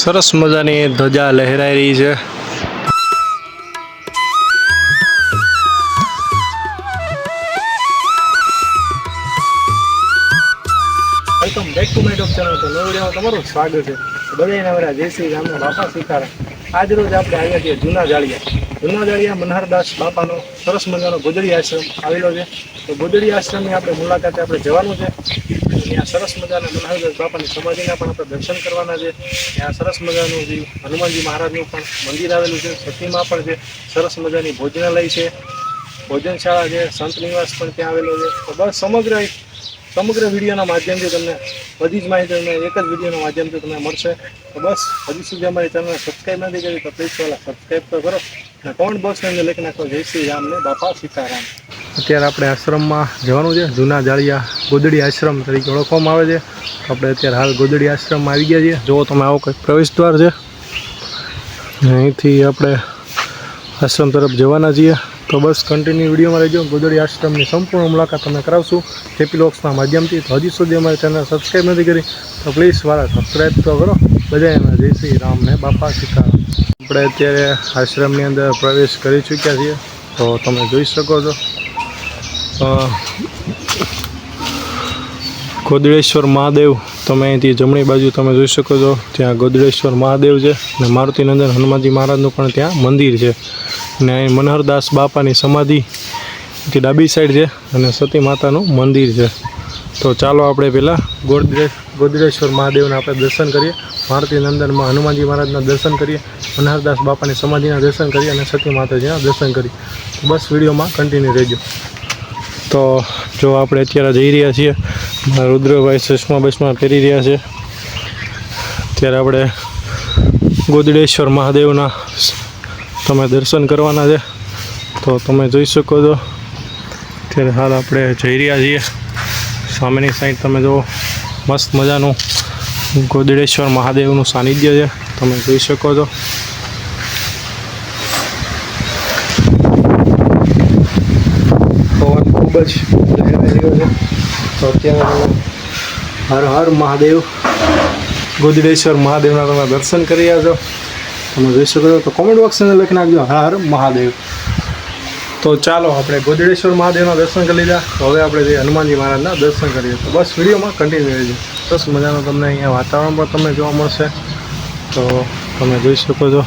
સરસ મજાની ધજા લહેરાઈ રહી છે. વેલકમ બેક ટુ ચેનલ તો નવી તમારું સ્વાગત છે. બધાય નવરા જય શ્રી રામના બાપા સીતારામ આજ રોજ આપણે આવ્યા છીએ જૂના જાળિયા જૂના જાળિયા મનહરદાસ બાપાનો સરસ મજાનો ગોદડી આશ્રમ આવેલો છે. તો ગોદડી આશ્રમની આપણે મુલાકાતે આપણે જવાનું છે. ત્યાં સરસ મજાના મનહરદાસ બાપાની સમાધિના પણ આપણે દર્શન કરવાના છે. ત્યાં સરસ મજાનું જે હનુમાનજી મહારાજનું પણ મંદિર આવેલું છે. સતીમાં પણ છે સરસ મજાની ભોજનાલય છે. ભોજનશાળા છે. સંત નિવાસ પણ ત્યાં આવેલો છે. તો બસ સમગ્ર સમગ્ર વિડીયોના માધ્યમથી તમને બધી જ માહિતી તમને એક જ વિડીયોના માધ્યમથી તમને મળશે. તો બસ હજી સુધી અમારી ચેનલને સબસ્ક્રાઈબ નથી કરી તો પ્લીઝ પહેલાં સબસ્ક્રાઈબ તો કરો. અને કોમેન્ટ બોક્સની અંદર લખી નાખો. જય શ્રી રામ ને બાપા સીતારામ. અત્યારે આપણે આશ્રમમાં જવાનું છે. જૂના જાળિયા ગોદડી આશ્રમ તરીકે ઓળખવામાં આવે છે. આપણે અત્યારે હાલ ગોદડી આશ્રમમાં આવી ગયા છીએ. જુઓ તમે આવો કંઈક પ્રવેશ દ્વાર છે. અહીંથી આપણે આશ્રમ તરફ જવાના છીએ. તો બસ કન્ટિન્યુ વિડીયોમાં રહેજો. ગોદડી આશ્રમની સંપૂર્ણ મુલાકાત તમે કરાવશું. હેપી લોક્સના માધ્યમથી. તો હજી સુધી અમારી ચેનલ સબસ્ક્રાઈબ નથી કરી, તો પ્લીઝ વાળા સબસ્ક્રાઈબ તો કરો. બધા એમાં જય શ્રી રામ ને બાપા સીતારામ. આપણે અત્યારે આશ્રમની અંદર પ્રવેશ કરી ચૂક્યા છીએ. તો તમે જોઈ શકો છો. ગોદડેશ્વર મહાદેવ, તમે અહીંથી જમણી બાજુ તમે જોઈ શકો છો, ત્યાં ગોદડેશ્વર મહાદેવ છે અને મારુતિનંદન હનુમાનજી મહારાજનું પણ ત્યાં મંદિર છે. ને અહીં મનહરદાસ બાપાની સમાધિ થી ડાબી સાઈડ છે અને સતી માતાનું મંદિર છે. તો ચાલો આપણે પહેલાં ગોદરે ગોદડેશ્વર મહાદેવના આપણે દર્શન કરીએ, મારુતિનંદનમાં હનુમાનજી મહારાજના દર્શન કરીએ, મનહરદાસ બાપાની સમાધિના દર્શન કરીએ અને સતી માતાજીના દર્શન કરીએ. બસ વિડીયોમાં કન્ટિન્યુ રહેજો. તો જો આપણે અત્યારે જઈ રહ્યા છીએ રુદ્રભાઈ ચશ્મા બસમાં ફેરી રહ્યા છે. ત્યારે આપણે ગોદડેશ્વર મહાદેવના તમે દર્શન કરવાના છે. તો તમે જોઈ શકો છો. ત્યારે હાલ આપણે જઈ રહ્યા છીએ. સામેની સાઈડ તમે જુઓ, મસ્ત મજાનું ગોદડેશ્વર મહાદેવનું સાનિધ્ય છે. તમે જોઈ શકો છો. જ તો અત્યારે હર હર મહાદેવ ગોદડેશ્વર મહાદેવના તમે દર્શન કરી રહ્યા છો. તમે જોઈ શકો છો, તો કોમેન્ટ બોક્સની લખી નાખજો, હર હર મહાદેવ. તો ચાલો, આપણે ગોદડેશ્વર મહાદેવના દર્શન કરી લીધા. તો હવે આપણે જે હનુમાનજી મહારાજના દર્શન કરીએ. તો બસ વિડીયોમાં કન્ટિન્યુ રહેજો. સરસ મજાનું તમને અહીંયા વાતાવરણ પણ તમને જોવા મળશે. તો તમે જોઈ શકો છો.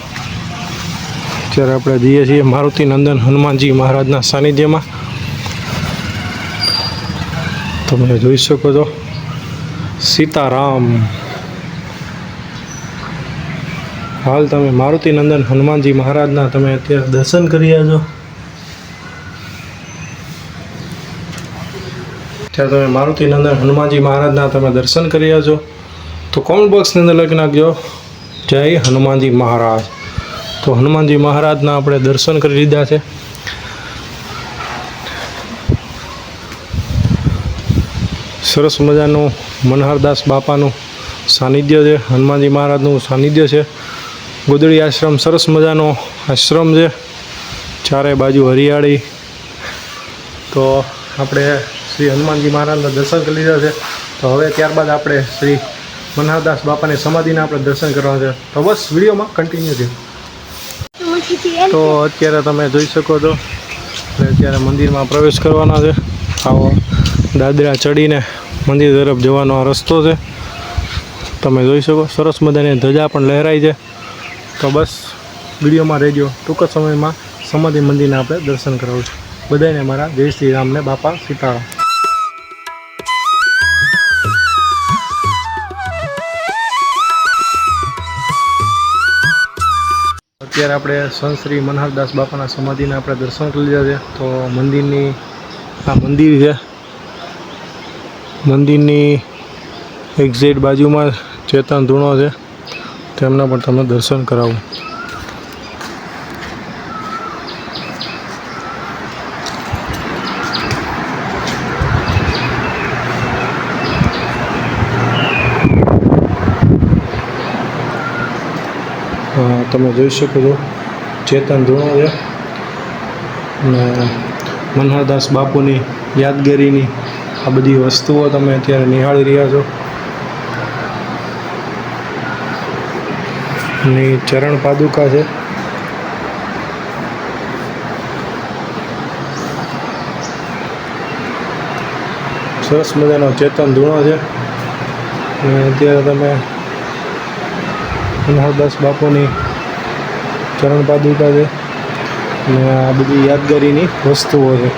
અત્યારે આપણે જઈએ છીએ મારુતિ નંદન હનુમાનજી મહારાજના સાનિધ્યમાં. તમે જોઈ શકો છો. સીતારામ. હાલ તમે મારુતિ નંદન હનુમાનજી મહારાજના તમે અત્યારે દર્શન કરી રહ્યા છો. ત્યારે તમે મારુતિ નંદન હનુમાનજી મહારાજના તમે દર્શન કરી રહ્યા છો. તો કોમેન્ટ બોક્સની અંદર લખી નાખજો. જય હનુમાનજી મહારાજ. તો હનુમાનજી મહારાજના આપણે દર્શન કરી લીધા છે. સરસ મજાનું મનહરદાસ બાપાનું સાનિધ્ય છે, હનુમાનજી મહારાજનું સાનિધ્ય છે. ગોદડી આશ્રમ સરસ મજાનો આશ્રમ છે. ચારે બાજુ હરિયાળી. તો આપણે શ્રી હનુમાનજી મહારાજના દર્શન લીધા છે. તો હવે ત્યારબાદ આપણે શ્રી મનહરદાસ બાપાની સમાધિના આપણે દર્શન કરવા છે. તો બસ વિડીયોમાં કન્ટિન્યુ છે તો અત્યારે તમે જોઈ શકો છો. અત્યારે મંદિરમાં પ્રવેશ કરવાના છે. આવો દાદરા ચડીને મંદિર તરફ જવાનો આ રસ્તો છે. તમે જોઈ શકો, સરસ મજાની ધજા પણ લહેરાય છે. તો બસ, વિડીયોમાં રહેજો. ટૂંક સમયમાં સમાધિ મંદિરના આપણે દર્શન કરાવું છું. બધાને મારા જય શ્રી રામને બાપા સીતારામ. અત્યારે આપણે સંત શ્રી મનહરદાસ બાપાના સમાધિના આપણે દર્શન કરી લીધા છે. તો મંદિરની આ મંદિર છે. મંદિરની એક્ઝેટ બાજુમાં ચેતન ધૂણો છે. તેમના પણ તમે દર્શન કરાવું. તમે જોઈ શકો છો, ચેતન ધૂણો છે. અને મનહરદાસ બાપુની યાદગીરીની આ બધી વસ્તુઓ તમે અત્યારે નિહાળી રહ્યા છો. ની ચરણ પાદુકા છે. સરસ મજાનો ચેતન ધૂણો છે. અને અત્યારે તમે મનોહરદાસ બાપુની ચરણ પાદુકા છે. અને આ બધી યાદગારીની વસ્તુઓ છે.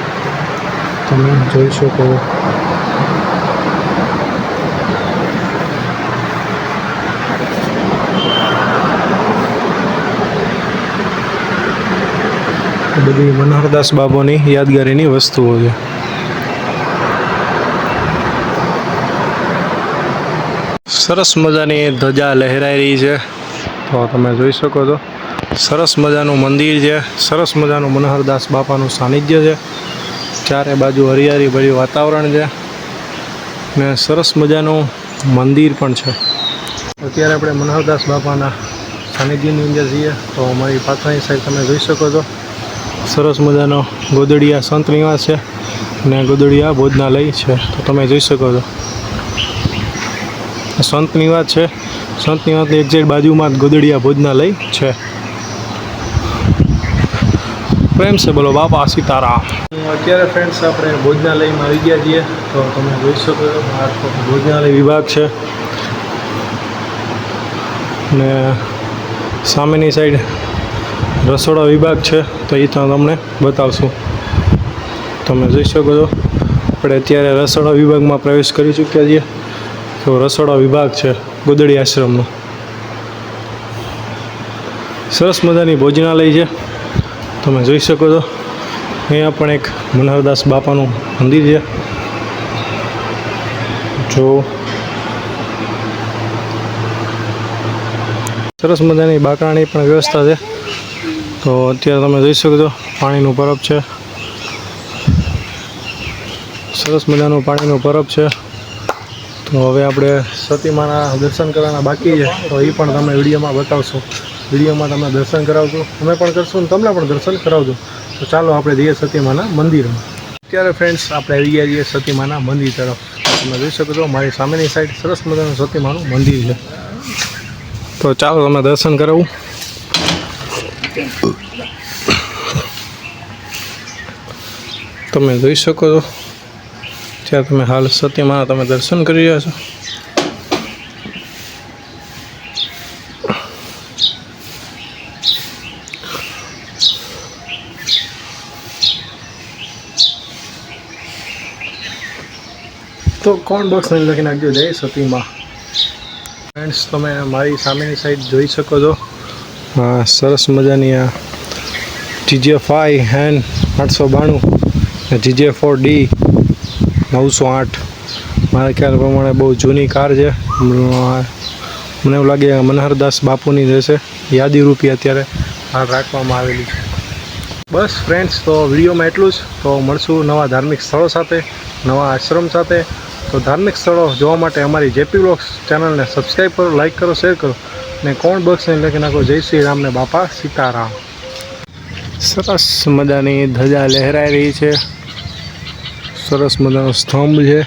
તમે જોઈ શકો બધી મનોહરદાસ બાબોની યાદગારીની વસ્તુઓ છે. સરસ મજાની ધજા લહેરાઈ રહી છે. તો તમે જોઈ શકો છો. સરસ મજાનું મંદિર છે. સરસ મજાનું મનોહરદાસ બાપાનું સાનિધ્ય છે. ચારે બાજુ હરિયાળી ભર્યું વાતાવરણ છે. ને સરસ મજાનું મંદિર પણ છે. અત્યારે આપણે મનોહરદાસ બાપાના સાનિધ્યની અંદર જઈએ તો અમારી પાછળની સાઈડ તમે જોઈ શકો છો. સરસ મજાનો ગોદડિયા સંત નિવાસ છે અને ગોદડિયા ભોજનાલય છે. તો તમે જોઈ શકો છો. સંત નિવાસ છે. સંત નિવાસની એક્ઝેક્ટ બાજુમાં જ ગોદડિયા ભોજનાલય છે. પ્રેમ છે બોલો, બાપા સીતારામ. અત્યારે ફ્રેન્ડ્સ આપણે ભોજનાલયમાં આવી ગયા છીએ. તો તમે જોઈ શકો છો, આ ભોજનાલય વિભાગ છે. ને સામેની સાઈડ રસોડા વિભાગ છે, તો એ તો તમને બતાવશું. તમે જોઈ શકો છો. આપણે અત્યારે રસોડા વિભાગમાં પ્રવેશ કરી ચૂક્યા છીએ. તો રસોડા વિભાગ છે, ગોદડી આશ્રમનો. સરસ મજાની ભોજનાલય છે. તમે જોઈ શકો છો. અહીંયા પણ એક મનહરદાસ બાપાનું મંદિર છે. જો. સરસ મજાની બાકરાની પણ વ્યવસ્થા છે. તો અત્યારે તમે જોઈ શકો છો, પાણીનું પરબ છે. સરસ મજાનું પાણીનું પરબ છે. તો હવે આપણે સતીમાના દર્શન કરવાના બાકી છે. તો એ પણ તમે વિડીયોમાં બતાવશું. વિડીયોમાં તમે દર્શન કરાવજો. અમે પણ કરશું ને તમને પણ દર્શન કરાવજો. તો ચાલો આપણે જઈએ સતીમાના મંદિરમાં. અત્યારે ફ્રેન્ડ્સ આપણે આવી ગયા છીએ સતીમાના મંદિર તરફ. તમે જોઈ શકો છો, મારી સામેની સાઈડ સરસ મજાનું સતીમાનું મંદિર છે. તો ચાલો તમે દર્શન કરાવું. તમે જોઈ શકો છો. ત્યાં તમે હાલ સત્યમાં તમે દર્શન કરી રહ્યા છો. તો કોણ બોક્સને લખી નાખજો જય સતીમાં? ફ્રેન્ડ્સ તમે મારી સામેની સાઈડ જોઈ શકો છો. સરસ મજાની આ જીજે ફાઈવ હેન આઠસો બાણું જીજે ફોર ડી નવસો આઠ. મારા ખ્યાલ પ્રમાણે બહુ જૂની કાર છે. મને એવું લાગે મનહરદાસ બાપુની રહેશે. યાદી રૂપી અત્યારે હાલ રાખવામાં આવેલી છે. બસ ફ્રેન્ડ્સ તો વિડીયોમાં એટલું જ. તો મળશું નવા ધાર્મિક સ્થળો સાથે, નવા આશ્રમ સાથે. તો ધાર્મિક સ્થળો જોવા માટે અમારી જેપી બ્લોગ્સ ચેનલને સબસ્ક્રાઈબ કરો લાઈક કરો શેર કરો. ને કોણ બોક્સને લખી નાખો જય શ્રી રામને બાપા સીતારામ. સરસ મજાની ધજા લહેરાઈ રહી છે. સરસ મજાનો સ્તંભ છે.